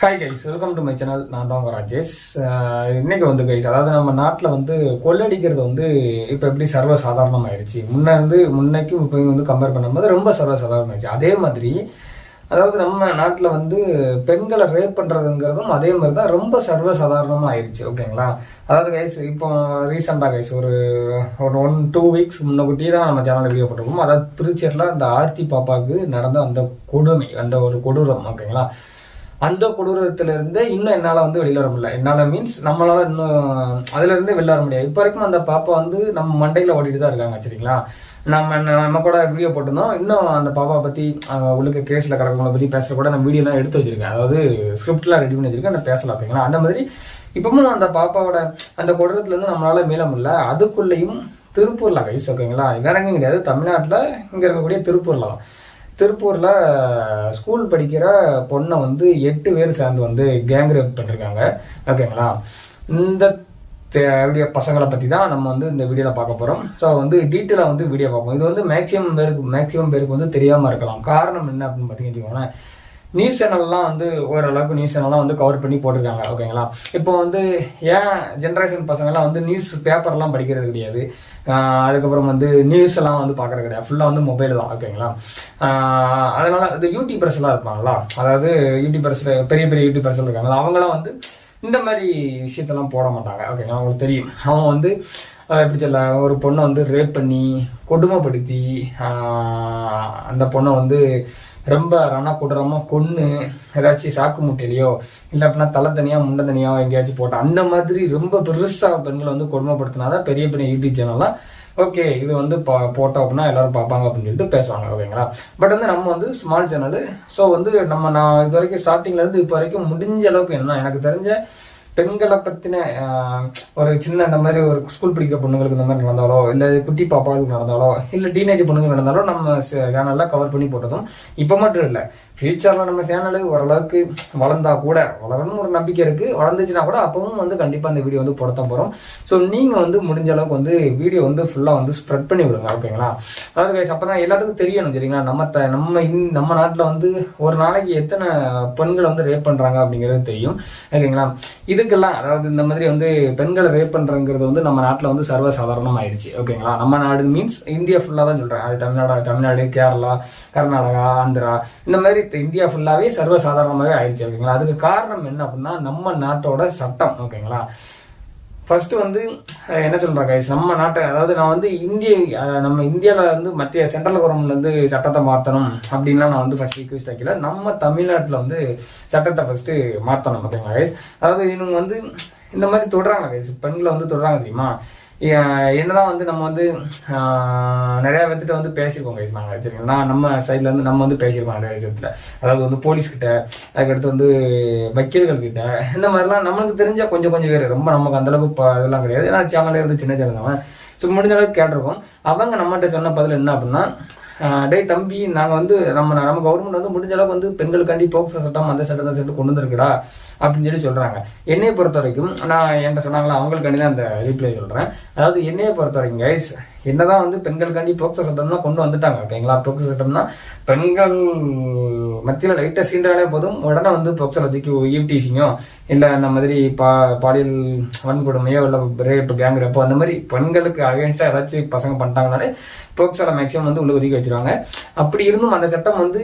Hi guys welcome to my channel நான் தான் ராஜேஷ். இன்னைக்கு வந்து கைஸ் அதாவது நம்ம நாட்டில் வந்து கொள்ளடிக்கிறது வந்து இப்போ எப்படி சர்வ சாதாரணமாயிடுச்சு முன்ன முன்னைக்கும் இப்போ வந்து கம்பேர் பண்ணும்போது ரொம்ப சர்வ சாதாரணமாயிடுச்சு அதே மாதிரி அதாவது நம்ம நாட்டில் வந்து பெண்களை ரேப் பண்ணுறதுங்கிறதும் அதே மாதிரி தான் ரொம்ப சர்வ சாதாரணமாக ஆயிடுச்சு ஓகேங்களா? அதாவது கைஸ் இப்போ ரீசெண்டாக கைஸ் ஒரு ஒரு ஒன் டூ வீக்ஸ் முன்னக்கூட்டியே தான் நம்ம சேனலில் வீடியோ போட்டிருக்கோம். அதாவது திருச்சியில் அந்த ஆர்த்தி பாப்பாவுக்கு நடந்த அந்த கொடுமை அந்த ஒரு கொடூரம். ஓகேங்களா? அந்த கொடூரத்துல இருந்து இன்னும் என்னால வந்து வெளியில வர முடியல. என்னால மீன்ஸ் நம்மளால இன்னும் அதுல இருந்து வெளில வர முடியாது. இப்போ வரைக்கும் அந்த பாப்பா வந்து நம்ம மண்டையில ஓடிட்டு தான் இருக்காங்க சரிங்களா? நம்ம நம்ம கூட வீடியோ போட்டிருந்தோம். இன்னும் அந்த பாப்பா பத்தி அஹ், உள்ளுக்கு கேஸ்ல கிடக்கவங்களை பத்தி பேசுற கூட நான் வீடியோ எல்லாம் எடுத்து வச்சிருக்கேன். அதாவது ஸ்கிரிப்ட்லாம் ரெடி பண்ணி வச்சிருக்கேன். நான் பேசலாம் அப்படிங்களா? அந்த மாதிரி இப்பவும் அந்த பாப்பாவோட அந்த கொடூரத்துல இருந்து நம்மளால மீள முடியல. அதுக்குள்ளேயும் திருப்பூர்ல கைஸ் ஓகேங்களா வேற எங்கேயும் கிடையாது. தமிழ்நாட்டுல இங்க இருக்கக்கூடிய திருப்பூர்ல தான். திருப்பூரில் ஸ்கூல் படிக்கிற பொண்ணை வந்து எட்டு பேர் சேர்ந்து வந்து கேங் ரேப் பண்ணிருக்காங்க. ஓகேங்களா இந்த தே- வீடியோ பசங்களை பற்றி தான் நம்ம வந்து இந்த வீடியோவில் பார்க்க போகிறோம் ஸோ வந்து டீட்டெயிலாக வந்து வீடியோ பார்ப்போம். இது வந்து மேக்ஸிமம் பேருக்கு மேக்ஸிமம் பேருக்கு வந்து தெரியாமல் இருக்கலாம். காரணம் என்ன அப்படின்னு பார்த்தீங்கன்னா நியூஸ் சேனல்லாம் வந்து ஓரளவுக்கு நியூஸ் சேனல்லாம் வந்து கவர் பண்ணி போட்டிருக்காங்க. ஓகேங்களா இப்போ வந்து ஏன் ஜென்ரேஷன் பசங்கெல்லாம் வந்து நியூஸ் பேப்பர்லாம் படிக்கிறது கிடையாது? அதுக்கப்புறம் வந்து நியூஸ் எல்லாம் வந்து பார்க்கறது கிடையாது. ஃபுல்லாக வந்து மொபைல் தான் ஓகேங்களா ஆஹ் அதனால இந்த யூடியூபர்ஸ்லாம் இருப்பாங்களா? அதாவது யூடியூபர்ஸ்ல பெரிய பெரிய யூடியூபர்ஸ் இருக்காங்களா? அவங்களாம் வந்து இந்த மாதிரி விஷயத்தெல்லாம் போட மாட்டாங்க. ஓகேங்களா அவங்களுக்கு தெரியும். அவங்க வந்து எப்படி சொல்ல ஒரு பொண்ணை வந்து ரேப் பண்ணி கொடுமைப்படுத்தி ஆஹ் அந்த பொண்ணை வந்து ரொம்ப ரண கொடூரமா கொன்று ஏதாச்சும் சாக்கு முட்டையிலையோ இல்லை அப்படின்னா தலை தனியாக முண்டை தனியாக எங்கேயாச்சும் போட்டோம் அந்த மாதிரி ரொம்ப பெருசாக பெண்களை வந்து கொடுமைப்படுத்தினாதான் பெரிய பெரிய யூடியூப் சேனல்லாம் ஓகே இது வந்து பா- போட்டோம் அப்படின்னா எல்லாரும் பார்ப்பாங்க அப்படின்னு சொல்லிட்டு பேசுவாங்க ஓகேங்களா? பட் வந்து நம்ம வந்து ஸ்மால் சேனல் ஸோ வந்து நம்ம நான் இது வரைக்கும் ஸ்டார்டிங்லேருந்து இப்போ வரைக்கும் முடிஞ்ச அளவுக்கு என்ன எனக்கு தெரிஞ்ச பெண்களை பத்தின ஒரு சின்ன அந்த மாதிரி ஒரு ஸ்கூல் படிக்கிற பொண்ணுங்களுக்கு இந்த மாதிரி நடந்தாலோ இல்லை குட்டி பாப்பாவுக்கு நடந்தாலோ இல்ல டீனேஜ் பொண்ணுங்க நடந்தாலோ நம்ம சேனலில் கவர் பண்ணி போட்டதும் இப்ப மட்டும் இல்ல. ஃப்யூச்சரில் நம்ம சேனலு ஓரளவுக்கு வளர்ந்தா கூட வளரணும்னு ஒரு நம்பிக்கை இருக்குது வளர்ந்துச்சுன்னா கூட அப்பவும் வந்து கண்டிப்பாக இந்த வீடியோ வந்து போடத்தான் போகிறோம் ஸோ நீங்கள் வந்து முடிஞ்ச அளவுக்கு வந்து வீடியோ வந்து ஃபுல்லாக வந்து ஸ்ப்ரெட் பண்ணி விடுங்க ஓகேங்களா அதாவது அப்போ தான் எல்லாத்துக்கும் தெரியணும் சரிங்களா? நம்ம த- நம்ம இந்- நம்ம நாட்டில் வந்து ஒரு நாளைக்கு எத்தனை பெண்களை வந்து ரேப் பண்ணுறாங்க அப்படிங்கிறது தெரியும் ஓகேங்களா இதுக்கெல்லாம் அதாவது இந்த மாதிரி வந்து பெண்களை ரேப் பண்ணுறங்கிறது வந்து நம்ம நாட்டில் வந்து சர்வ சாதாரணம் ஆயிடுச்சு ஓகேங்களா நம்ம நாடு மீன்ஸ் இந்தியா ஃபுல்லாக தான் சொல்கிறேன் அது தமிழ்நாடு தமிழ்நாடு கேரளா கர்நாடகா ஆந்திரா இந்த மாதிரி இந்தியா ஃபுல்லாவே சர்வ சாதாரணமாவே ஆயிடுச்சு ஓகேங்களா? அதுக்கு காரணம் என்ன அப்படின்னா நம்ம நாட்டோட சட்டம் ஓகேங்களா? ஃபர்ஸ்ட் வந்து என்ன சொல்றாங்க நம்ம நாட்டை அதாவது நான் வந்து இந்திய நம்ம இந்தியாவில் வந்து மத்திய சென்ட்ரல் கவர்மெண்ட்ல இருந்து சட்டத்தை மாத்தணும் அப்படின்லாம் நான் வந்து ஃபர்ஸ்ட் ரிக்வெஸ்ட் வைக்கல. நம்ம தமிழ்நாட்டுல வந்து சட்டத்தை ஃபர்ஸ்ட் மாத்தணும் ஓகேங்களா அதாவது இவங்க வந்து இந்த மாதிரி தொடுறாங்க guys. பெண்களை வந்து தொடுறாங்க தெரியுமா? என்னதான் வந்து நம்ம வந்து ஆஹ், நிறைய விதத்துல வந்து பேசியிருக்கோம் கைஸ் நாங்கள் சரிங்களா நம்ம சைட்ல இருந்து நம்ம வந்து பேசியிருக்கோம் நிறைய விஷயத்துல. அதாவது வந்து போலீஸ் கிட்ட அதுக்கடுத்து வந்து வக்கீல்கள் கிட்ட இந்த மாதிரிலாம் நம்மளுக்கு தெரிஞ்ச கொஞ்சம் கொஞ்சம் பேர் ரொம்ப நமக்கு அந்த அளவுக்கு இதெல்லாம் கிடையாது. ஏன்னா சேனல்ல இருந்து சின்ன சேனல் தான் ஸோ முடிஞ்ச அளவுக்கு கேட்டிருக்கோம். அவங்க நம்மகிட்ட சொன்ன பதில் என்ன அப்படின்னா ஆஹ், டேய் தம்பி நாங்க வந்து நம்ம நம்ம கவர்மெண்ட் வந்து முடிஞ்ச அளவுக்கு வந்து பெண்களுக்காண்டி போக்சோ சட்டம் அந்த சட்டம் சட்டம் கொண்டு வந்திருக்குடா. அப்படின்னு சொல்லி சொல்றாங்க. என்னையை பொறுத்த வரைக்கும் நான் என்கிட்ட சொன்னாங்களா? அவங்களுக்காண்டி தான் அந்த ரிப்ளை சொல்றேன். அதாவது என்னைய பொறுத்த வரைக்கும் கைஸ் என்னதான் வந்து பெண்களுக்காண்டி போக்சோ சட்டம்னா கொண்டு வந்துட்டாங்க ஓகேங்களா? போக்சோ சட்டம்னா பெண்கள் மத்தியில லைட்டாக சீண்டாலே போதும் உடனே வந்து போக்சோ லஜிக்கு ஈவ்டீசிங்கோ இல்லை அந்த மாதிரி பா பாலியல் வன்கொடுமையோ இல்லை ரேப் கேங் ரேப்போ அந்த மாதிரி பெண்களுக்கு அகேன்ஸ்டாக ஏதாச்சும் பசங்க பண்ணிட்டாங்கனாலே போக்சோட மேக்ஸிமம் வந்து உள்ள ஒதுக்கி வச்சிருவாங்க. அப்படி இருந்தும் அந்த சட்டம் வந்து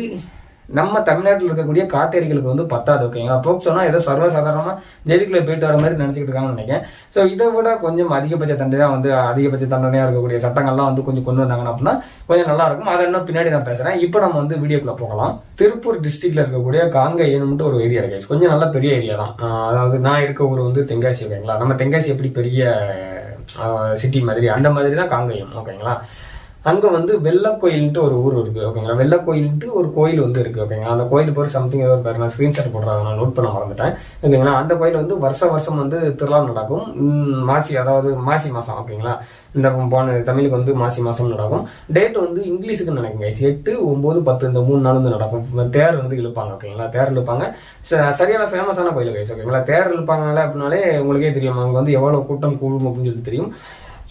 நம்ம தமிழ்நாட்டில் இருக்கக்கூடிய காட்டேரிகளுக்கு வந்து பத்தாது ஓகேங்களா போக்சோனா ஏதோ சர்வசாதாரணமாக ஜெயிலுக்குள்ளே போயிட்டு வர மாதிரி நினச்சிக்கிட்டு இருக்காங்கன்னு நினைக்கிறேன். ஸோ இதை விட கொஞ்சம் அதிகபட்ச தண்டனையா வந்து அதிகபட்ச தண்டனையா இருக்கக்கூடிய சட்டங்கள்லாம் வந்து கொஞ்சம் கொண்டு வந்தாங்கன்னா அப்படின்னா கொஞ்சம் நல்லா இருக்கும். அதை இன்னும் பின்னாடி நான் பேசுறேன். இப்போ நம்ம வந்து வீடியோக்குள்ளே போகலாம். திருப்பூர் டிஸ்ட்ரிக்ட்ல இருக்கக்கூடிய காங்கேயன்ட்டு ஒரு ஏரியா இருக்கு. கொஞ்சம் நல்ல பெரிய ஏரியா தான். அதாவது நான் இருக்க ஊர் வந்து தென்காசி ஓகேங்களா நம்ம தென்காசி எப்படி பெரிய சிட்டி மாதிரி அந்த மாதிரி தான் காங்கேயம் ஓகேங்களா அங்க வந்து வெள்ளக்கோயில்ன்ட்டு ஒரு ஊர் இருக்கு ஓகேங்களா வெள்ளக்கோயில்ன்ட்டு ஒரு கோயில் வந்து இருக்கு ஓகேங்களா அந்த கோயில் பேர் சம்திங் ஏதோ பேர் நான் ஸ்க்ரீன்ஷாட் போடுறேன் நான் நோட் பண்ண மறந்துட்டேன். ஓகேங்களா அந்த கோயில் வந்து வருஷ வருஷம் வந்து திருவிழா நடக்கும். மாசி அதாவது மாசி மாசம் ஓகேங்களா இந்த போன தமிழுக்கு வந்து மாசி மாதம் நடக்கும். டேட் வந்து இங்கிலீஷுக்கு நினைக்குங்க எட்டு ஒம்பது பத்து இந்த மூணு நாள் வந்து நடக்கும். தேர் வந்து இழுப்பாங்க ஓகேங்களா தேர் இழுப்பாங்க. ச- சரியான ஃபேமஸான கோயில் கைஸ் ஓகேங்களா தேர் இழுப்பாங்கனால அப்படின்னாலே உங்களுக்கே தெரியும் அங்க வந்து எவ்வளவு கூட்டம் கூடும் அப்படின்னு சொல்லி தெரியும்.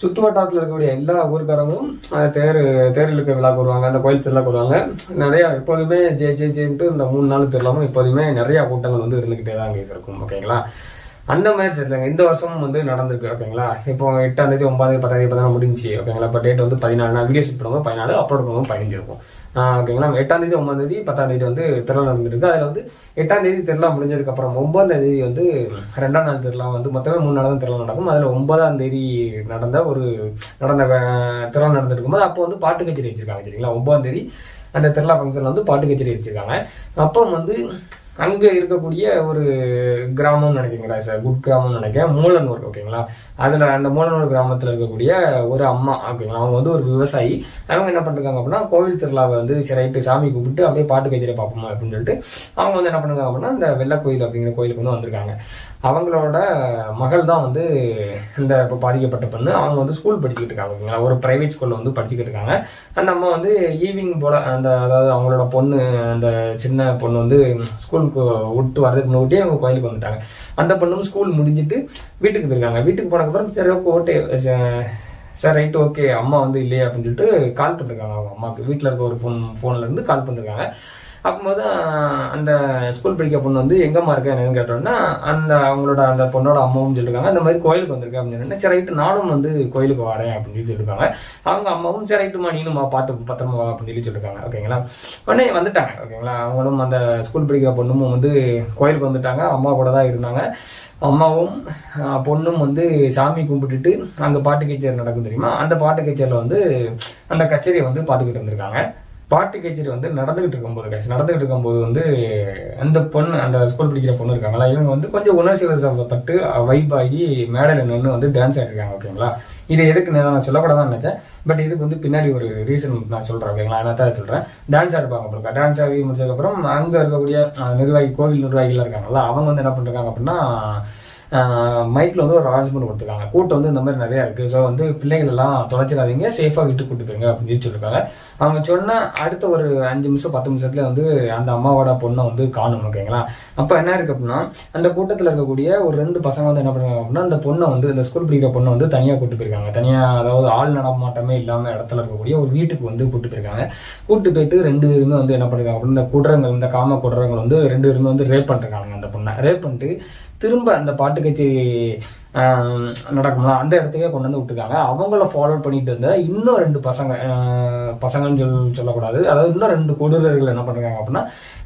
சுத்து வட்டாரத்தில் இருக்கக்கூடிய எல்லா ஊருக்காரங்களும் தேர் தேர் இழுக்க விழாக்கு வருவாங்க அந்த கோயில் திருவிழாக்கு வருவாங்க நிறையா எப்போதுமே ஜே ஜே ஜேன்ட்டு இந்த மூணு நாள் திருவிழாவும் எப்போதுமே நிறைய கூட்டங்கள் வந்து இருந்துக்கிட்டே தான் அங்கே இருக்கும் ஓகேங்களா? அந்த மாதிரி தெரியலங்க. இந்த வருஷமும் வந்து நடந்திருக்கு ஓகேங்களா? இப்போ எட்டாம் தேதி ஒன்பதாம் தேதி பத்தாம் தேதி பதினாறு முடிஞ்சு ஓகேங்களா? இப்போ டேட் வந்து பதினாலு நான் வீடியோ ஷூட் பண்ணுவோம் பதினாலு அப்லோட் பண்ணுவோம் பதினஞ்சு இருக்கும். ஓகேங்களா. எட்டாம் தேதி ஒன்பதாம் தேதி பத்தாம் தேதி வந்து திருவிழா நடந்திருக்கு அதில் வந்து எட்டாம் தேதி திருவிழா முடிஞ்சதுக்கு அப்புறம் ஒன்பதாம் தேதி வந்து ரெண்டாம் நாள் திருவிழா வந்து மொத்தமே மூணு நாள் தான் திருவிழா நடக்கும். அதில் ஒன்பதாம் தேதி நடந்த ஒரு நடந்த திருவிழா நடந்திருக்கும் போது அப்போ வந்து பாட்டு கச்சேரி வச்சிருக்காங்க சரிங்களா? ஒன்பதாம் தேதி அந்த திருவிழா ஃபங்க்ஷன்ல வந்து பாட்டு கச்சேரி வச்சிருக்காங்க. அப்போ வந்து அங்க இருக்கக்கூடிய ஒரு கிராமம்னு நினைக்கிறீங்களா சார் குட் கிராமம்னு நினைக்கிறேன். மூலனூர் ஓகேங்களா அதுல அந்த மூலனூர் கிராமத்துல இருக்கக்கூடிய ஒரு அம்மா ஓகேங்களா அவங்க வந்து ஒரு விவசாயி. அவங்க என்ன பண்ணிருக்காங்க அப்படின்னா கோவில் திருவிழாவை வந்து சரி ரைட்டு சாமி கும்பிட்டு அப்படியே பாட்டு கச்சேரி பார்ப்போமா அப்படின்னு சொல்லிட்டு அவங்க வந்து என்ன பண்ணுறாங்க அப்படின்னா இந்த வெள்ளக்கோயில் அப்படிங்கிற கோயிலுக்கு வந்து வந்திருக்காங்க. அவங்களோட மகள் தான் வந்து இந்த இப்போ பாதிக்கப்பட்ட பொண்ணு. அவங்க வந்து ஸ்கூல் படிச்சுக்கிட்டு இருக்காங்க ஓகேங்களா? ஒரு பிரைவேட் ஸ்கூலில் வந்து படிச்சுக்கிட்டு இருக்காங்க. அந்த அம்மா வந்து ஈவினிங் போல அந்த அதாவது அவங்களோட பொண்ணு அந்த சின்ன பொண்ணு வந்து ஸ்கூலுக்கு விட்டு வர்றதுக்கு முன்னாடியே அவங்க கோயிலுக்கு வந்துட்டாங்க. அந்த பொண்ணும் ஸ்கூல் முடிஞ்சிட்டு வீட்டுக்கு போயிருக்காங்க. வீட்டுக்கு போனதுக்கப்புறம் சரி ஓகே சார் ரைட் ஓகே அம்மா வந்து இல்லையா அப்படின்னு சொல்லிட்டு கால் பண்ணிருக்காங்க. அவங்க அம்மாவுக்கு. வீட்டில் இருக்க ஒரு ஃபோன் ஃபோன்ல இருந்து கால் பண்ணிருக்காங்க. அப்போது அந்த ஸ்கூல் படிக்க பொண்ணு வந்து எங்கம்மா இருக்கா? என்னன்னு கேட்டோன்னா அந்த அவங்களோட அந்த பொண்ணோட அம்மாவும் சொல்லிருக்காங்க. அந்த மாதிரி கோயிலுக்கு வந்திருக்கேன் அப்படின்னு சொன்னேன். சரி ரைட்டு நானும் வந்து கோயிலுக்கு வரேன் அப்படின்னு சொல்லி அவங்க அம்மாவும் சரி ரைட்டுமா நீனும்மா பார்த்து பத்திரமா வா அப்படின்னு சொல்லி சொல்லிருக்காங்க. ஓகேங்களா? உடனே வந்துட்டாங்க. ஓகேங்களா? அவங்களும் அந்த ஸ்கூல் படிக்கிற பொண்ணும் வந்து கோயிலுக்கு வந்துட்டாங்க. அம்மா கூட தான் இருந்தாங்க. அம்மாவும் பொண்ணும் வந்து சாமி கும்பிட்டுட்டு அங்கே பாட்டு கச்சேரி நடக்கும் தெரியுமா? அந்த பாட்டு கச்சேரியில் வந்து அந்த கச்சேரியை வந்து பார்த்துக்கிட்டு இருந்திருக்காங்க. பாட்டு கச்சேரி வந்து நடந்துகிட்டு இருக்கும்போது கட்சி நடந்துகிட்டு இருக்கும்போது வந்து அந்த பொண்ணு அந்த ஸ்கூல் படிக்கிற பொண்ணு இருக்காங்களா இவங்க வந்து கொஞ்சம் உணர்ச்சி வசப்பட்டு வைப்பாகி மேடையில் நின்று வந்து டான்ஸ் ஆடிருக்காங்க ஓகேங்களா இது எதுக்கு நான் சொல்லக்கூடாதான் நினைச்சேன். பட் இதுக்கு வந்து பின்னாடி ஒரு ரீசன் நான் சொல்கிறேன் ஓகேங்களா நான் தான் சொல்கிறேன் டான்ஸ் ஆடுப்பாங்க அப்புறம் டான்ஸ் ஆடி முடிச்சதுக்கப்புறம் அங்கே இருக்கக்கூடிய நிர்வாகி கோவில் நிர்வாகிகள் இருக்காங்களா அவங்க வந்து என்ன பண்ணிருக்காங்க அப்படின்னா மைக்கில் வந்து ஒரு அரேஞ்ச்மெண்ட் கொடுத்துருக்காங்க. கூட்டம் வந்து இந்த மாதிரி நிறையா இருக்குது ஸோ வந்து பிள்ளைகள் எல்லாம் தொலைச்சிடாதீங்க சேஃபாக விட்டு கூட்டு போயிருங்க அப்படின்னு சொல்லி அவங்க சொன்னால் அடுத்த ஒரு அஞ்சு நிமிஷம் பத்து நிமிஷத்துல வந்து அந்த அம்மாவோட பொண்ணை வந்து காணும் ஓகேங்களா? அப்ப என்ன இருக்கு அப்படின்னா அந்த கூட்டத்துல இருக்கக்கூடிய ஒரு ரெண்டு பசங்க வந்து என்ன பண்ணுறாங்க அப்படின்னா அந்த பொண்ணை வந்து இந்த ஸ்கூல் படிக்கிற பொண்ணை வந்து தனியா கூட்டு போயிருக்காங்க. தனியா அதாவது ஆள் நடமாட்டமே இல்லாம இடத்துல இருக்கக்கூடிய ஒரு வீட்டுக்கு வந்து கூட்டு போயிருக்காங்க. கூட்டு போயிட்டு ரெண்டு பேருமே வந்து என்ன பண்ணுறாங்க அப்படின்னா இந்த குடுறங்கள் இந்த காம குடுறங்கள் வந்து ரெண்டு பேருமே வந்து ரேப் பண்ணுறாங்க அந்த பொண்ணை. ரேப் பண்ணிட்டு திரும்ப அந்த பாட்டு கச்சேரி நடக்கும்ல அந்த இடத்துக்கே கொண்டு வந்து விட்டுருக்காங்க. அவங்கள ஃபாலோ பண்ணிட்டு வந்த இன்னும் ரெண்டு பசங்க பசங்கன்னு சொல் சொல்லக்கூடாது. அதாவது இன்னும் ரெண்டு கொடுதர்கள் என்ன பண்ணுறாங்க அப்படின்னா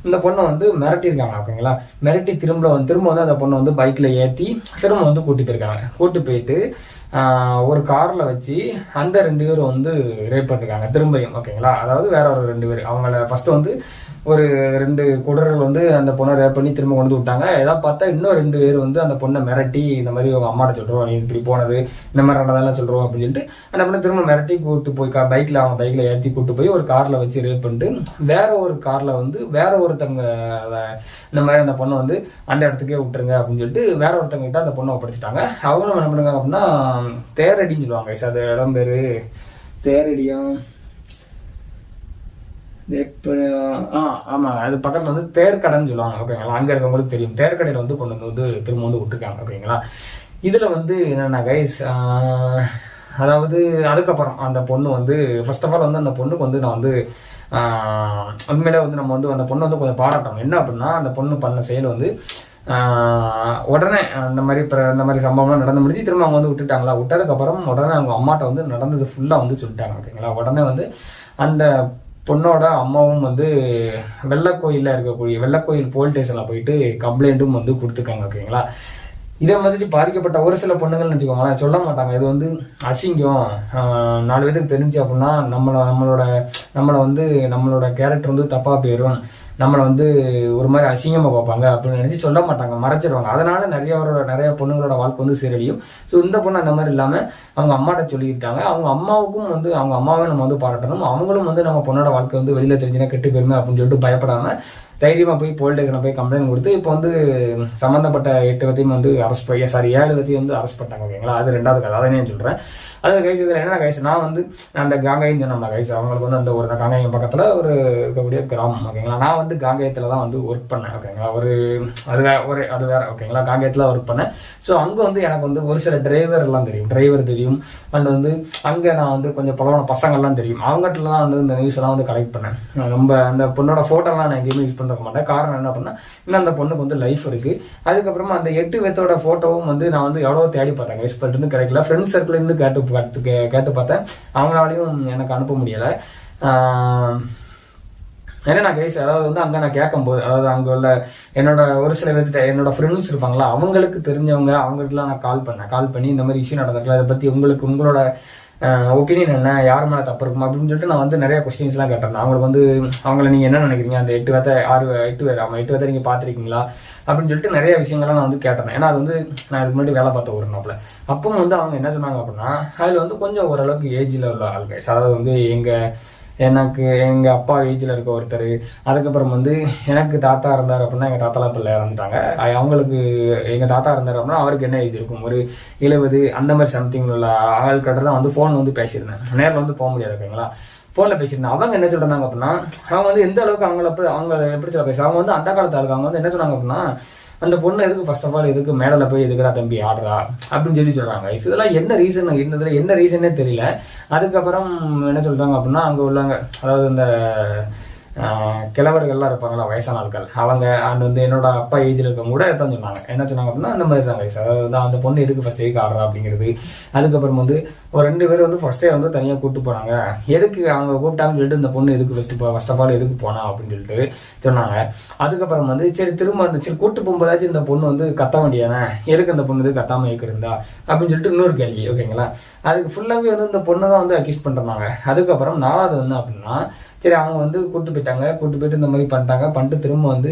இந்த பொண்ணை வந்து மிரட்டியிருக்காங்க ஓகேங்களா மிரட்டி திரும்ப வந்து திரும்ப வந்து அந்த பொண்ணை வந்து பைக்ல ஏற்றி திரும்ப வந்து கூட்டி போயிருக்காங்க. கூட்டி போயிட்டு ஒரு கார்ல வச்சு அந்த ரெண்டு பேரும் வந்து ரேப் பண்ணிருக்காங்க திரும்பியும் ஓகேங்களா? அதாவது வேற ஒரு ரெண்டு பேர். அவங்கள ஃபர்ஸ்ட் வந்து ஒரு ரெண்டு குடர்கள் வந்து அந்த பொண்ணை ரேப் பண்ணி திரும்ப கொண்டு விட்டாங்க. ஏதாவது பார்த்தா இன்னும் ரெண்டு பேர் வந்து அந்த பொண்ணை மிரட்டி இந்த மாதிரி அவங்க அம்மாட்ட சொல்கிறோம் நீ இப்படி போனது இந்த மாதிரி நடந்ததெல்லாம் சொல்கிறோம் அப்படின்னு சொல்லிட்டு அந்த பொண்ணை திரும்ப மிரட்டி கூப்பிட்டு போய் கா பைக்கில் அவங்க பைக்கில் ஏற்றி கூட்டு போய் ஒரு காரில் வச்சு ரேப் பண்ணிட்டு வேற ஒரு காரில் வந்து வேற ஒருத்தவங்க இந்த மாதிரி அந்த பொண்ணை வந்து அந்த இடத்துக்கே விட்டுருங்க அப்படின்னு சொல்லிட்டு வேற ஒருத்தவங்க கிட்ட அந்த பொண்ணை ஒப்படைச்சிட்டாங்க. அவங்களும் என்ன பண்ணுங்க அப்படின்னா தேரடின்னு சொல்லுவாங்க guys. அது இடம் பேர் தேரடியும் ஆ ஆமா அது பக்கத்தில் வந்து தேர்க்கடைன்னு சொல்லுவாங்க ஓகேங்களா? அங்கே இருக்கவங்களுக்கு தெரியும். தேர்க்கடையில் வந்து கொண்டு வந்து திரும்ப வந்து விட்டுருக்காங்க ஓகேங்களா? இதில் வந்து என்னன்னா கைஸ் அதாவது அதுக்கப்புறம் அந்த பொண்ணு வந்து ஃபர்ஸ்ட் ஆஃப் ஆல் வந்து அந்த பொண்ணுக்கு வந்து நான் வந்து உண்மையிலே வந்து நம்ம வந்து அந்த பொண்ணை வந்து கொஞ்சம் பாராட்டணும். என்ன அப்படின்னா அந்த பொண்ணு பண்ண செயல் வந்து உடனே அந்த மாதிரி இப்போ இந்த மாதிரி சம்பவம்லாம் நடந்து முடிஞ்சு திரும்ப அவங்க வந்து விட்டுட்டாங்களா? விட்டதுக்கப்புறம் உடனே அவங்க அம்மாட்ட வந்து நடந்தது ஃபுல்லாக வந்து சொல்லிட்டாங்க ஓகேங்களா? உடனே வந்து அந்த பொண்ணோட அம்மாவும் வந்து வெள்ளக்கோயிலில் இருக்கக்கூடிய வெள்ளக்கோயில் போலீஸ் ஸ்டேஷனில் போயிட்டு கம்ப்ளைண்ட்டும் வந்து கொடுத்துருக்காங்க ஓகேங்களா இதே மாதிரி பாதிக்கப்பட்ட ஒரு சில பொண்ணுங்கள்னு வச்சுக்கோங்களேன் சொல்ல மாட்டாங்க. இது வந்து அசிங்கம். ஆஹ் நாலு பேருக்கு தெரிஞ்சு அப்படின்னா நம்மள நம்மளோட நம்மளை வந்து நம்மளோட கேரக்டர் வந்து தப்பா போயிடும் நம்மளை வந்து ஒரு மாதிரி அசிங்கமா பார்ப்பாங்க அப்படின்னு நினச்சி சொல்ல மாட்டாங்க. மறைச்சிருவாங்க. அதனால நிறையவரோட நிறைய பொண்ணுங்களோட வாழ்க்கை வந்து சீரழியும். ஸோ இந்த பொண்ணு அந்த மாதிரி இல்லாம அவங்க அம்மாட்ட சொல்லிட்டாங்க அவங்க அம்மாவுக்கும் வந்து அவங்க அம்மாவை நம்ம வந்து பாராட்டணும். அவங்களும் வந்து நம்ம பொண்ணோட வாழ்க்கை வந்து வெளியில தெரிஞ்சுனா கெட்டு போயிருமே அப்படின்னு சொல்லிட்டு பயப்படாம தைரியமா போய் போலீஸ் ஸ்டேஷனில் போய் கம்ப்ளைண்ட் கொடுத்து இப்போ வந்து சம்பந்தப்பட்ட எட்டு பேத்தையும் வந்து அரெஸ்ட் சாரி ஏழு பேத்தையும் வந்து அரெஸ்ட் பண்ணிட்டாங்க ஓகேங்களா அது ரெண்டாவது கதை. அதை நான் சொல்றேன். அது கைஸ் இதில் என்ன கைஸ் நான் வந்து அந்த காங்காயம் சொன்னோம்னா கைஸ் அவங்களுக்கு வந்து அந்த ஒரு காங்காயம் பக்கத்தில் ஒரு இருக்கக்கூடிய கிராமம் ஓகேங்களா நான் வந்து காங்கேயத்தில் தான் வந்து ஒர்க் பண்ணேன் ஓகேங்களா ஒரு அது வேற ஒரு அது வேற ஓகேங்களா காங்கேயத்தில் ஒர்க் பண்ணேன். ஸோ அங்கே வந்து எனக்கு வந்து ஒரு சில டிரைவர் எல்லாம் தெரியும். டிரைவர் தெரியும். அண்ட் வந்து அங்கே நான் வந்து கொஞ்சம் பலவான பசங்கள்லாம் தெரியும். அவங்ககிட்ட தான் வந்து இந்த நியூஸ் எல்லாம் வந்து கலெக்ட் பண்ணேன். ரொம்ப அந்த பொண்ணோட ஃபோட்டோலாம் நான் எங்கேயுமே யூஸ் பண்ண மாட்டேன். காரணம் என்ன பண்ணா இன்னும் அந்த பொண்ணுக்கு வந்து லைஃப் இருக்கு. அதுக்கப்புறமா அந்த எட்டு பேத்தோட ஃபோட்டோவும் வந்து நான் வந்து எவ்வளோ தேடி பார்த்தேன் கைஸ் இருந்து கிடைக்கல. ஃப்ரெண்ட் சர்க்கிள் இருந்து கேட்டு பார்த்து கே- கேட்டு பார்த்தேன். அவங்களாலையும் எனக்கு அனுப்ப முடியலை. ஏன்னா நான் கைஸ் அதாவது வந்து அங்கே நான் கேட்கும்போது அதாவது அங்கே உள்ள என்னோட ஒரு சில பேர்கிட்ட என்னோட ஃப்ரெண்ட்ஸ் இருப்பாங்களா அவங்களுக்கு தெரிஞ்சவங்க அவங்ககிட்டலாம் நான் கால் பண்ணேன். கால் பண்ணி இந்த மாதிரி இஷ்யூ நடந்திருக்கலாம் அதை பற்றி உங்களுக்கு உங்களோட ஒப்பீனியன் என்ன யார் மேலே தப்பு இருக்கும் அப்படின்னு சொல்லிட்டு நான் வந்து நிறைய கொஸ்டின்ஸ்லாம் கேட்டேன். அவங்களுக்கு வந்து அவங்கள நீங்கள் என்ன நினைக்கிறீங்க? அந்த எட்டு பேர்த்த ஆறு எட்டு வேறு ஆமாம் எட்டு பேர்த்த நீங்கள் பார்த்துருக்கீங்களா? அப்படின்னு சொல்லிட்டு நிறைய விஷயங்கள்லாம் நான் வந்து கேட்டேன். ஏன்னா அது வந்து நான் இதுக்கு முன்னாடி வேலை பார்த்த ஒரு நாப்பில் அப்பவும் வந்து அவங்க என்ன சொன்னாங்க அப்படின்னா அதில் வந்து கொஞ்சம் ஓரளவுக்கு ஏஜில் உள்ள ஆள்கள். அதாவது வந்து எங்கள் எனக்கு எங்கள் அப்பா ஏஜில் இருக்க ஒருத்தர். அதுக்கப்புறம் வந்து எனக்கு தாத்தா இருந்தார் அப்படின்னா எங்கள் தாத்தாலாம் பிள்ளை இறந்துட்டாங்க. அவங்களுக்கு எங்கள் தாத்தா இருந்தார் அப்படின்னா அவருக்கு என்ன ஏஜ் இருக்கும்? ஒரு எழுபது அந்த மாதிரி சம்திங் உள்ள ஆள்கிட்ட தான் வந்து ஃபோன் வந்து பேசியிருந்தேன். நேரில் வந்து போக முடியாது ஓகேங்களா? ஃபோனில் பேசியிருந்தேன். அவங்க என்ன சொல்கிறாங்க அப்படின்னா அவங்க வந்து எந்த அளவுக்கு அவங்கள அவங்க எப்படி சொல்ல பேச அவங்க வந்து அந்த காலத்தில் இருக்காங்க. வந்து என்ன சொன்னாங்க அப்படின்னா அந்த பொண்ணு எதுக்கு ஃபர்ஸ்ட் ஆஃப் ஆல் எதுக்கு மேடல போய் எதுக்குடா தம்பி ஆடுறா? அப்படின்னு சொல்லி சொல்றாங்க. இதெல்லாம் என்ன ரீசன் என்னதுல என்ன ரீசனே தெரியல. அதுக்கப்புறம் என்ன சொல்றாங்க அப்படின்னா அங்க உள்ளவங்க அதாவது இந்த கிழவர்கள்லாம் இருப்பாங்களா வயசான ஆட்கள். அவங்க அண்ட் வந்து என்னோட அப்பா ஏஜில் இருக்கவங்க கூட தான் சொன்னாங்க. என்ன சொன்னாங்க அப்படின்னா அந்த மாதிரி தான் வயசு அதாவது அந்த பொண்ணு எதுக்கு ஃபர்ஸ்ட் டேக்கு ஆடுறா அப்படிங்கிறது. அதுக்கப்புறம் வந்து ஒரு ரெண்டு பேர் வந்து ஃபர்ஸ்டே வந்து தனியாக கூப்பிட்டு போனாங்க. எதுக்கு அவங்க கூப்பிட்டாங்கன்னு சொல்லிட்டு இந்த பொண்ணு எதுக்கு ஃபர்ஸ்ட் ஃபர்ஸ்ட் ஆஃப் ஆல் எதுக்கு போனா அப்படின்னு சொல்லிட்டு சொன்னாங்க. அதுக்கப்புறம் வந்து சரி திரும்ப அந்த சரி கூட்டு போகும்போதாச்சும் இந்த பொண்ணு வந்து கத்த வேண்டியானே எதுக்கு அந்த பொண்ணு இது கத்தாம இருக்கிறதா அப்படின்னு சொல்லிட்டு இன்னொரு கேள்வி ஓகேங்களா அதுக்கு ஃபுல்லாகவே வந்து இந்த பொண்ணை தான் வந்து அக்யூஸ் பண்ணுறாங்க அதுக்கப்புறம் நாலாவது வந்து அப்படின்னா சரி அவங்க வந்து கூப்பிட்டு போயிட்டாங்க. கூப்பிட்டு போயிட்டு இந்த மாதிரி பண்ணிட்டாங்க. பண்ணிட்டு திரும்ப வந்து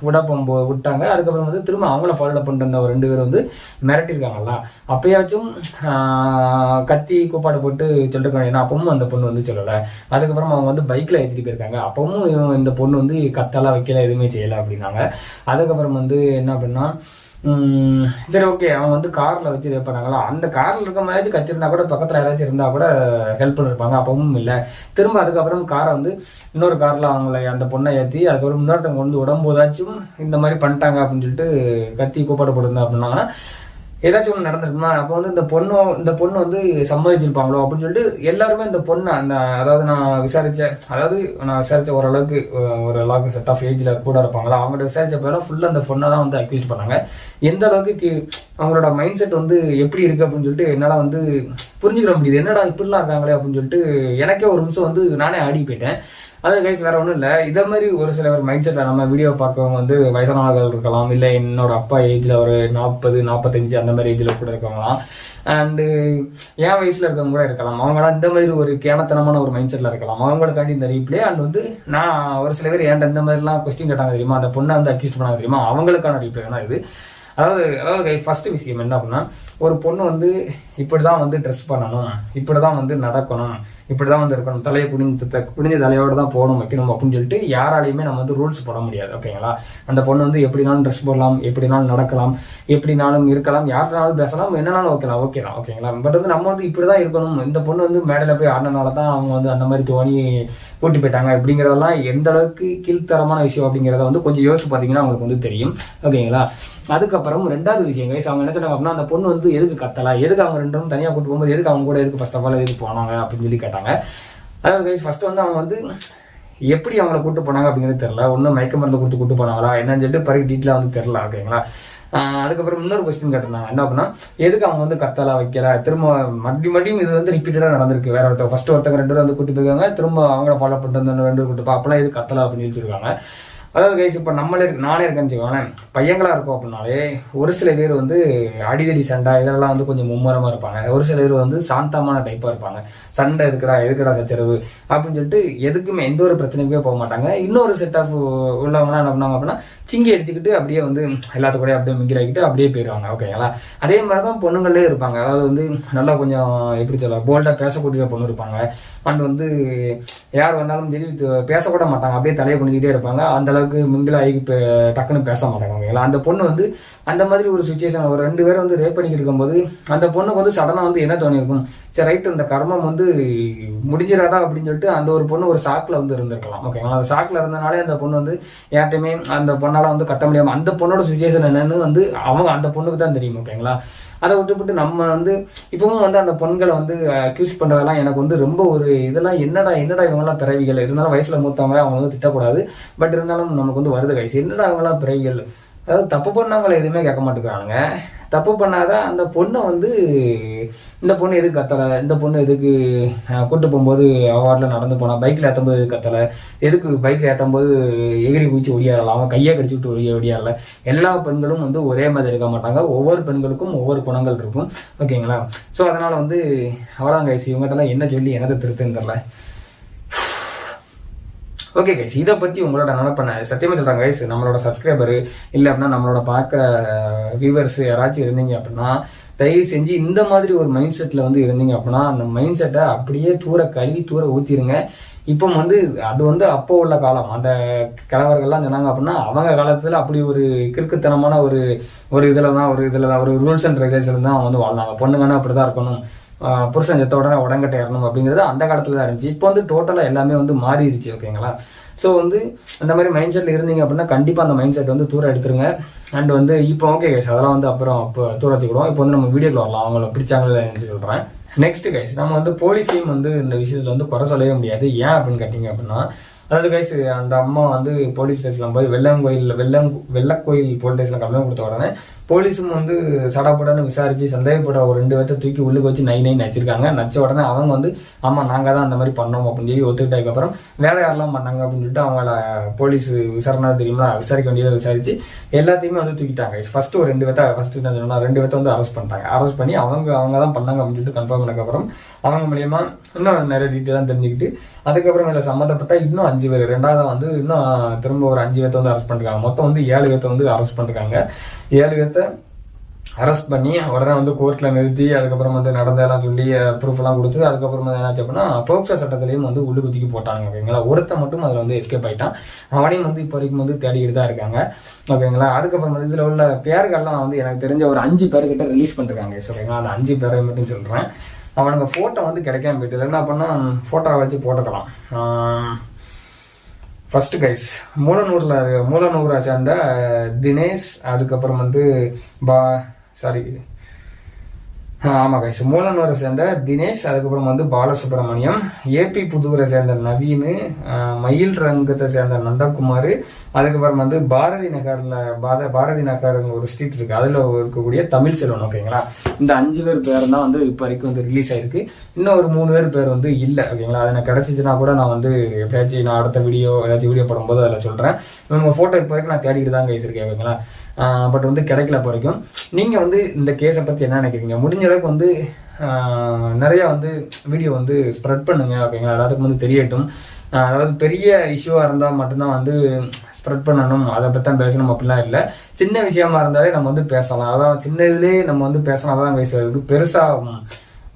விட போகும்போ விட்டாங்க. அதுக்கப்புறம் வந்து திரும்ப அவங்கள ஃபாலோ பண்ணிட்டு இருந்த ஒரு ரெண்டு பேர் வந்து மிரட்டிருக்காங்கல்ல அப்பயாச்சும் ஆஹ், கத்தி கூப்பாடு போட்டு சொல்லிருக்காங்க. ஏன்னா அப்பவும் அந்த பொண்ணு வந்து சொல்லலை. அதுக்கப்புறம் அவங்க வந்து பைக்ல ஏற்றிட்டு போயிருக்காங்க. அப்பவும் இவன் இந்த பொண்ணு வந்து கத்தெல்லாம் வைக்கல எதுவுமே செய்யலை அப்படின்னாங்க. அதுக்கப்புறம் வந்து என்ன பண்ணா சரி ஓகே. அவங்க வந்து காரில் வச்சு ரேப் பண்ணாங்களா? அந்த காரில் இருக்க மாதிரி கத்திருந்தா கூட பக்கத்தில் யாராச்சும் இருந்தால் கூட ஹெல்ப் பண்ணிருப்பாங்க. அப்பவும் இல்லை. திரும்ப அதுக்கப்புறம் காரை வந்து இன்னொரு காரில் அவங்கள அந்த பொண்ணை ஏற்றி அதுக்கப்புறம் இன்னொருத்தவங்க உடம்பு ஏதாச்சும் இந்த மாதிரி பண்ணிட்டாங்க அப்படின்னு சொல்லிட்டு கத்தி கூப்பாடு போட்டிருந்தா அப்படின்னாங்கன்னா ஏதாச்சும் ஒன்று நடந்திருக்குமா அப்போ வந்து இந்த பொண்ணு இந்த பொண்ணு வந்து சம்மதிச்சிருப்பாங்களோ அப்படின்னு சொல்லிட்டு எல்லாருமே இந்த பொண்ணு அந்த அதாவது நான் விசாரிச்ச அதாவது நான் விசாரிச்ச ஓரளவுக்கு ஒரு அளவுக்கு செட் ஆஃப் ஏஜ்ல கூட இருப்பாங்களா அவங்கள்ட்ட விசாரிச்ச பிறகு ஃபுல்லாக அந்த பொண்ணை தான் வந்து அக்யூஸ் பண்ணாங்க. எந்த அளவுக்கு அவங்களோட மைண்ட் செட் வந்து எப்படி இருக்கு அப்படின்னு சொல்லிட்டு என்னால் வந்து புரிஞ்சுக்கிற முடியுது. என்னடா இப்படிலாம் இருக்காங்களே அப்படின்னு சொல்லிட்டு எனக்கே ஒரு நிமிஷம் வந்து நானே ஆடி போயிட்டேன். அது கைஸ் வேற ஒன்றும் இல்லை. இதை மாதிரி ஒரு சில ஒரு மைண்ட் செட்டில் நம்ம வீடியோ பார்க்கவங்க வந்து வயசானவர்கள் இருக்கலாம் இல்லை என்னோட அப்பா ஏஜில் ஒரு நாற்பது நாற்பத்தஞ்சு அந்த மாதிரி ஏஜில் கூட இருக்கவங்களாம் அண்டு என் வயசில் இருக்கவங்க கூட இருக்கலாம். அவங்களாம் இந்த மாதிரி ஒரு கேனத்தனமான ஒரு மைண்ட் செட்டில் இருக்கலாம். அவங்களுக்காண்டி இந்த ரீப்ளே அண்ட் வந்து நான் ஒரு சில பேர் ஏன்ட்ட இந்த மாதிரிலாம் கொஸ்டின் கேட்டாங்க தெரியுமா? அந்த பொண்ணை வந்து அக்யூஸ் பண்ணாங்க தெரியுமா? அவங்களுக்கான ரீப்ளே தான் இது. அதாவது அதாவது ஃபர்ஸ்ட் விஷயம் என்ன அப்படின்னா ஒரு பொண்ணு வந்து இப்படி தான் வந்து ட்ரெஸ் பண்ணணும் இப்படி தான் வந்து நடக்கணும் இப்படிதான் வந்து இருக்கணும். தலையை குனிஞ்சு குனிஞ்ச தலையோட தான் போகணும் வைக்கணும் அப்படின்னு சொல்லிட்டு யாராலையுமே நம்ம வந்து ரூல்ஸ் போட முடியாது. ஓகேங்களா அந்த பொண்ணு வந்து எப்படினாலும் ட்ரெஸ் போடலாம் எப்படினாலும் நடக்கலாம் எப்படினாலும் இருக்கலாம் யாருனாலும் பேசலாம் என்னனாலும் ஓகேலாம் ஓகே தான் ஓகேங்களா பட் வந்து நம்ம வந்து இப்படிதான் இருக்கணும். இந்த பொண்ணு வந்து மேடையில போய் ஆடினால தான் அவங்க வந்து அந்த மாதிரி தோணி கூட்டி போயிட்டாங்க. அப்படிங்கறதெல்லாம் எந்த அளவுக்கு கீழ்த்தரமான விஷயம் அப்படிங்கறத வந்து கொஞ்சம் யோசிச்சு பாத்தீங்கன்னா அவங்களுக்கு வந்து தெரியும். ஓகேங்களா அதுக்கப்புறம் ரெண்டாவது விஷயம் கைஸ் அவங்க என்ன சொன்னாங்க அப்படின்னா அந்த பொண்ணு வந்து எதுக்கு கத்தலா? எதுக்கு அவங்க ரெண்டு தனியா கூட்டு போகும்போது எதுக்கு அவங்க கூட எதுக்கு ஃபர்ஸ்ட் ஆஃப் ஆல் எதுக்கு போனாங்க அப்படின்னு சொல்லி கேட்டாங்க. அதாவது கைஸ் ஃபர்ஸ்ட் வந்து அவன் வந்து எப்படி அவங்கள கூட்டு போனாங்க அப்படிங்கிறது தெரியல. ஒன்றும் மயக்க மருந்து கொடுத்து கூட்டு போனாங்களா? என்னன்னு சொல்லிட்டு பிறகு டீட்டெயிலாக வந்து தெரியல ஓகேங்களா? ஆஹ் அதுக்கப்புறம் இன்னொரு கொஸ்டின் கேட்டிருந்தாங்க. என்ன அப்படின்னா எதுக்கு அவங்க வந்து கத்தலா வைக்கல? திரும்ப மறுபடியும் மறுபடியும் இது வந்து ரிப்பீட்டடாக நடந்திருக்கு. வேற ஒருத்தர் ஃபர்ஸ்ட் ஒருத்தங்க ரெண்டு பேரும் வந்து கூட்டிட்டு போயிருக்காங்க. திரும்ப அவங்கள ஃபாலோ பண்ணிட்டு வந்து ரெண்டு பேரும் கூட்டு அப்பெல்லாம் எது கத்தலா அப்படின்னு சொல்லியிருக்காங்க அதாவது கைஸ் இப்போ நம்மளே இருக்கு நானே இருக்கேன்னு வச்சுக்கோங்களேன். பையங்களா இருக்கும் அப்படின்னாலே ஒரு சில பேர் வந்து அடிதடி சண்டை இதெல்லாம் வந்து கொஞ்சம் மும்முரமாக இருப்பாங்க. ஒரு சில பேர் வந்து சாந்தமான டைப்பா இருப்பாங்க. சண்டை எதுக்குடா எதுக்குடா சச்சரவு? அப்படின்னு சொல்லிட்டு எதுக்குமே எந்த ஒரு பிரச்சனைக்குமே போக மாட்டாங்க. இன்னொரு செட் ஆஃப் உள்ளவங்கன்னா என்ன பண்ணாங்க அப்படின்னா சிங்கி அடிச்சுக்கிட்டு அப்படியே வந்து எல்லாத்து கூட அப்படியே மிங்கில் அப்படியே போயிடுவாங்க ஓகேங்களா அதே மாதிரி தான் பொண்ணுங்களே இருப்பாங்க. அதாவது வந்து நல்லா கொஞ்சம் எப்படி சொல்ல போல்டா பேசக்கூடிய பொண்ணு இருப்பாங்க. அண்ட் வந்து யார் வந்தாலும் சரி பேசக்கூட மாட்டாங்க. அப்படியே தலையை குனிஞ்சிட்டே இருப்பாங்க. அந்த அளவுக்கு மிங்கில் ஆகி இப்ப டக்குன்னு பேச மாட்டாங்க ஓகேங்களா அந்த பொண்ணு வந்து அந்த மாதிரி ஒரு சுச்சுவேஷன் ஒரு ரெண்டு பேரும் வந்து ரேப் பண்ணிக்கிட்டு இருக்கும்போது அந்த பொண்ணுக்கு வந்து சடனாக வந்து என்ன தோணிருக்கும் சரி ரைட் இந்த கர்மம் வந்து முடிஞ்சிடாதா அப்படின்னு சொல்லிட்டு அந்த ஒரு பொண்ணு ஒரு சாக்கில் வந்து இருந்திருக்கலாம். ஓகேங்களா அந்த சாக்கில் இருந்தனாலே அந்த பொண்ணு வந்து யார்ட்டையுமே அந்த பொண்ணால் வந்து கட்ட முடியாமல் அந்த பொண்ணோட சுச்சுவேஷன் என்னன்னு வந்து அவங்க அந்த பொண்ணுக்கு தான் தெரியும் ஓகேங்களா அதை விட்டுவிட்டு நம்ம வந்து இப்பவும் வந்து அந்த பெண்களை வந்து அக்யூஸ் பண்றதெல்லாம் எனக்கு வந்து ரொம்ப ஒரு இதெல்லாம் என்னடா என்னடா இவங்கெல்லாம் பிறவிகள்? இருந்தாலும் வயசுல மூத்தவங்க அவங்க வந்து திட்டக்கூடாது. பட் இருந்தாலும் நமக்கு வந்து வருது கைஸ் என்னடா இவங்கெல்லாம் பிறவிகள்? அதாவது தப்பு பண்ணவங்களை எதுவுமே கேட்க மாட்டேங்கிறானுங்க. தப்பு பண்ணாதான் அந்த பொண்ணை வந்து இந்த பொண்ணு எதுக்கு கத்தலை? இந்த பொண்ணு எதுக்கு அஹ், கூட்டு போகும்போது அவார்டில் நடந்து போனால் பைக்கில் ஏற்றும்போது எதுக்கு கத்தலை? எதுக்கு பைக்கில் ஏற்றும்போது எகிரி குதிச்சு ஒடியாடலாம் அவன் கையை கடிச்சு விட்டு ஒடிய ஒடியாடல. எல்லா பெண்களும் வந்து ஒரே மாதிரி இருக்க மாட்டாங்க. ஒவ்வொரு பெண்களுக்கும் ஒவ்வொரு குணங்கள் இருக்கும். ஓகேங்களா? ஸோ அதனால வந்து அவ்வளோதான் கைஸ் இவங்ககிட்டலாம் என்ன சொல்லி எனது திருத்தம் தெரில ஓகே கைஸ் இதை பத்தி உங்களோட நினைப்ப பண்ண சத்தியமா சொல்றேன் கைஸ் நம்மளோட சப்ஸ்கிரைபர் இல்லை அப்படின்னா நம்மளோட பார்க்குற வியூவர்ஸ் யாராச்சும் இருந்தீங்க அப்படின்னா தயவு செஞ்சு இந்த மாதிரி ஒரு மைண்ட் செட்ல வந்து இருந்தீங்க அப்படின்னா அந்த மைண்ட் செட்டை அப்படியே தூர கழுவி தூர ஊற்றிடுங்க இப்போ வந்து அது வந்து அப்போ உள்ள காலம். அந்த கிழவர்கள்லாம் சொன்னாங்க அப்படின்னா அவங்க காலத்துல அப்படி ஒரு கிறுக்குத்தனமான ஒரு ஒரு இதுல தான் ஒரு இதுல தான் ஒரு ரூல்ஸ் அண்ட் ரெகுலேஷன் தான் அவங்க வந்து வாழ்ந்தாங்க. பொண்ணுங்கன்னா அப்படிதான் இருக்கணும். புருஷன் செத்த உடனே உடங்கட்ட ஏறணும் அப்படிங்கிறது அந்த காலத்துல தான் இருந்துச்சு. இப்போ வந்து டோட்டலா எல்லாமே வந்து மாறிடுச்சு ஓகேங்களா ஸோ வந்து அந்த மாதிரி மைண்ட் செட்ல இருந்தீங்க அப்படின்னா கண்டிப்பாக அந்த மைண்ட் செட் வந்து தூரம் எடுத்துருங்க. அண்ட் வந்து இப்போ ஓகே கைஸ் அதெல்லாம் வந்து அப்புறம் இப்போ தூர வச்சுக்கிடுவோம் இப்போ வந்து நம்ம வீடியோக்கு வரலாம். அவங்கள பிடிச்சாங்களே சொல்றேன். நெக்ஸ்ட் கைஸ் நம்ம வந்து போலீஸையும் வந்து இந்த விஷயத்துல வந்து குறை சொல்லவே முடியாது. ஏன் அப்படின்னு கேட்டிங்க அப்படின்னா அதாவது கைஸ் அந்த அம்மா வந்து போலீஸ் ஸ்டேஷன்ல போய் வெள்ளங்கோயில் வெள்ளம் வெள்ளக்கோயில் போலீஸ் ஸ்டேஷன்ல கம்ப்ளைண்ட் கொடுத்த உடனே போலீஸும் வந்து சடாபடான்னு விசாரிச்சு சந்தேகப்படுற ஒரு ரெண்டு பேர்த்த தூக்கி உள்ளுக்கு வச்சு நை நைன் நச்சிருக்காங்க நச்ச உடனே அவங்க வந்து ஆமா நாங்க தான் அந்த மாதிரி பண்ணோம் அப்படின்னு சொல்லி ஒத்துக்கிட்டதுக்கு அப்புறம் வேற யாரெல்லாம் பண்ணாங்க? அப்படின்னு சொல்லிட்டு அவங்கள போலீஸ் விசாரணை தெரியுமா விசாரிக்க வேண்டியதை விசாரிச்சு எல்லாத்தையுமே வந்து தூக்கிட்டாங்க. ஃபர்ஸ்ட் ஒரு ரெண்டு பேர்த்த ஃபர்ஸ்ட் என்ன சொன்னா ரெண்டு பேர்த்த வந்து அரெஸ்ட் பண்ணிட்டாங்க. அரெஸ்ட் பண்ணி அவங்க அவங்க தான் பண்ணாங்க அப்படின்னு சொல்லிட்டு கன்ஃபார்ம் பண்ணதுக்கப்புறம் அவங்க மூலியமா இன்னும் நிறைய டீட்டெயிலாம் தெரிஞ்சுக்கிட்டு அதுக்கப்புறம் இதில் சம்மந்தப்பட்ட இன்னும் அஞ்சு பேர் ரெண்டாவது வந்து இன்னும் திரும்ப ஒரு அஞ்சு பேர்த்த வந்து அரெஸ்ட் பண்ணிருக்காங்க. மொத்தம் வந்து ஏழு பேர்த்த வந்து அரெஸ்ட் பண்ணிருக்காங்க. ஏழு பேர்த்த அரெஸ்ட் பண்ணி உடனே வந்து கோர்ட்டில் நிறுத்தி அதுக்கப்புறம் வந்து நடந்ததெல்லாம் சொல்லி ப்ரூஃப்லாம் கொடுத்து அதுக்கப்புறம் வந்து என்னாச்சு அப்படின்னா போக்சோ சட்டத்திலையும் வந்து உள்ளு குத்திக்கு போட்டாங்க ஓகேங்களா? ஒருத்தன் மட்டும் அதில் வந்து எஸ்கேப் ஆகிட்டான் அவனையும் வந்து இப்போ வரைக்கும் வந்து தேடிக்கிட்டு தான் இருக்காங்க ஓகேங்களா? அதுக்கப்புறம் வந்து இதில் உள்ள பேர்கள்லாம் வந்து எனக்கு தெரிஞ்ச ஒரு அஞ்சு பேர்கிட்ட ரிலீஸ் பண்ணிருக்காங்க ஓகேங்களா? அந்த அஞ்சு பேரை மட்டும் சொல்கிறேன் அவனுங்க ஃபோட்டோ வந்து கிடைக்காம போயிட்டு என்ன பண்ணால் ஃபோட்டோவை வச்சு போட்டுக்கலாம். ஃபர்ஸ்ட் கைஸ் மூலனூர்ல மூலனூரை சேர்ந்த தினேஷ் அதுக்கப்புறம் வந்து பா சாரி ஆமா கைஸ் மூலனூரை சேர்ந்த தினேஷ் அதுக்கப்புறம் வந்து பாலசுப்ரமணியம் ஏபி புதுவரை சேர்ந்த நவீன் ஆஹ் மயில் ரங்கத்தை சேர்ந்த நந்தகுமார் அதுக்கப்புறம் வந்து பாரதி நகர்ல பார பாரதி நகர் ஒரு ஸ்ட்ரீட் இருக்கு. அதுல இருக்கக்கூடிய தமிழ் செல்வன் ஓகேங்களா? இந்த அஞ்சு பேர் பேர் தான் வந்து இப்போ வரைக்கும் வந்து ரிலீஸ் ஆயிருக்கு. இன்னும் ஒரு மூணு பேர் பேர் வந்து இல்ல ஓகேங்களா? அது எனக்கு கூட நான் வந்து எப்படியாச்சும் நான் அடுத்த வீடியோ ஏதாச்சும் வீடியோ போடும்போது அதில் சொல்றேன். இவங்க போட்டோ இப்போ வரைக்கும் நான் தேடிட்டு தான் கழிச்சிருக்கேன் ஓகேங்களா? பட் வந்து கிடைக்கல இப்போ வரைக்கும். நீங்க வந்து இந்த கேஸை பத்தி என்ன நினைக்கிறீங்க? முடிஞ்ச அளவுக்கு வந்து நிறைய வந்து வீடியோ வந்து ஸ்ப்ரெட் பண்ணுங்க ஓகேங்களா? எல்லாத்துக்கும் வந்து தெரியட்டும். அதாவது பெரிய இஷ்யூவா இருந்தா மட்டும்தான் வந்து ஸ்ப்ரெட் பண்ணணும். அதை பத்தி தான் பேசணும். அப்படிலாம் இல்லை. சின்ன விஷயமா இருந்தாலே நம்ம வந்து பேசலாம். அதான் சின்ன இதுலேயே நம்ம வந்து பேசினா தான் இது பெருசா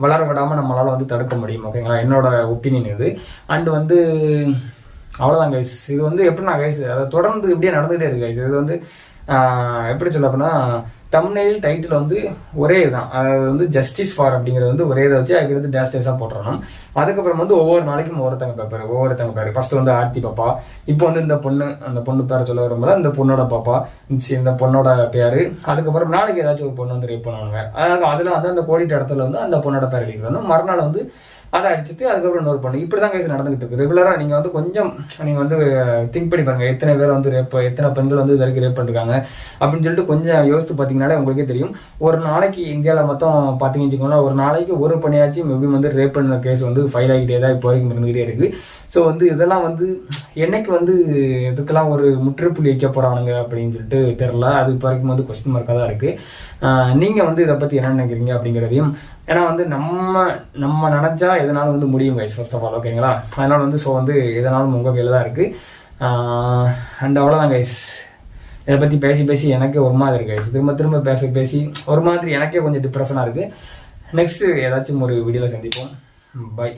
வளர விடாம நம்மளால வந்து தடுக்க முடியும். ஓகேங்களா? என்னோட ஒப்பீனியன் இது. அண்ட் வந்து அவ்வளவுதான் கைஸ் இது வந்து எப்படின்னா கைஸ் அதை தொடர்ந்து இப்படியே நடந்துகிட்டே இருக்கு கைஸ் இது வந்து எப்படி சொல்ல அப்படின்னா தம்னைல் டைட்டில் வந்து ஒரே இதுதான் அதாவது வந்து ஜஸ்டிஸ் ஃபார் அப்படிங்கிறது வந்து ஒரே இதை வச்சு அதுக்கு வந்து டேஸ் டேஸாக போட்டுறணும். அதுக்கப்புறம் வந்து ஒவ்வொரு நாளைக்கும் ஒவ்வொருத்தங்க பேப்பர் ஒவ்வொருத்தங்க பேர் ஃபர்ஸ்ட் வந்து ஆர்த்தி பாப்பா. இப்போ வந்து இந்த பொண்ணு அந்த பொண்ணு பேரை சொல்ல வரும்போது இந்த பொண்ணோட பாப்பா. இந்த பொண்ணோட பேர். அதுக்கப்புறம் நாளைக்கு ஏதாச்சும் ஒரு பொண்ணு வந்து ரேப் பண்ணுவாங்க. அதனால அதெல்லாம் வந்து அந்த கோடிட்ட இடத்துல வந்து அந்த பொண்ணோட பேர் எழுதிக்கணும் மறுநாள் வந்து அதை அடிச்சுட்டு அதுக்கப்புறம் இன்னொரு பொண்ணு. இப்படிதான் கேஸ் நடந்துகிட்டு இருக்கு. ரெகுலரா நீங்க வந்து கொஞ்சம் நீங்க வந்து திங்க் பண்ணி பாருங்க. எத்தனை பேர் வந்து ரேப் எத்தனை பெண்கள் வந்து இது வரைக்கும் ரேப் பண்ணிருக்காங்க? அப்படின்னு சொல்லிட்டு கொஞ்சம் யோசித்து பார்த்தீங்கனாலே உங்களுக்கே தெரியும். ஒரு நாளைக்கு இந்தியாவில் மொத்தம் பார்த்தீங்கன்னு வச்சுக்கோங்களேன் ஒரு நாளைக்கு ஒரு பணியாச்சும் மேபி வந்து ரேப் பண்ண கேஸ் வந்து ஃபைல் ஆகிட்டே தான் இப்போ வரைக்கும் இருந்துகிட்டே இருக்கு. ஸோ வந்து இதெல்லாம் வந்து என்னைக்கு வந்து இதுக்கெல்லாம் ஒரு முற்றுப்புள்ளி வைக்க போறானுங்க அப்படின்னு சொல்லிட்டு தெரில அது இப்போ வரைக்கும் வந்து கொஸ்டின் மார்க்காக தான் இருக்கு. ஆஹ் நீங்க வந்து இதை பத்தி என்ன நினைக்கிறீங்க அப்படிங்கிறதையும் ஏன்னா வந்து நம்ம நம்ம நினைச்சா எதனாலும் வந்து முடியும் கைஸ் ஃபர்ஸ்ட் ஆஃப் ஆல் ஓகேங்களா அதனால வந்து ஸோ வந்து எதனாலும் உங்கள் கையில் தான் இருக்கு. அண்ட் அவ்வளோதான் கைஸ் இதை பற்றி பேசி பேசி எனக்கே ஒரு மாதிரி இருக்கு திரும்ப திரும்ப பேச பேசி ஒரு மாதிரி எனக்கே கொஞ்சம் டிப்ரெஷனாக இருக்குது நெக்ஸ்ட் ஏதாச்சும் ஒரு வீடியோவில் சந்திப்போம். பை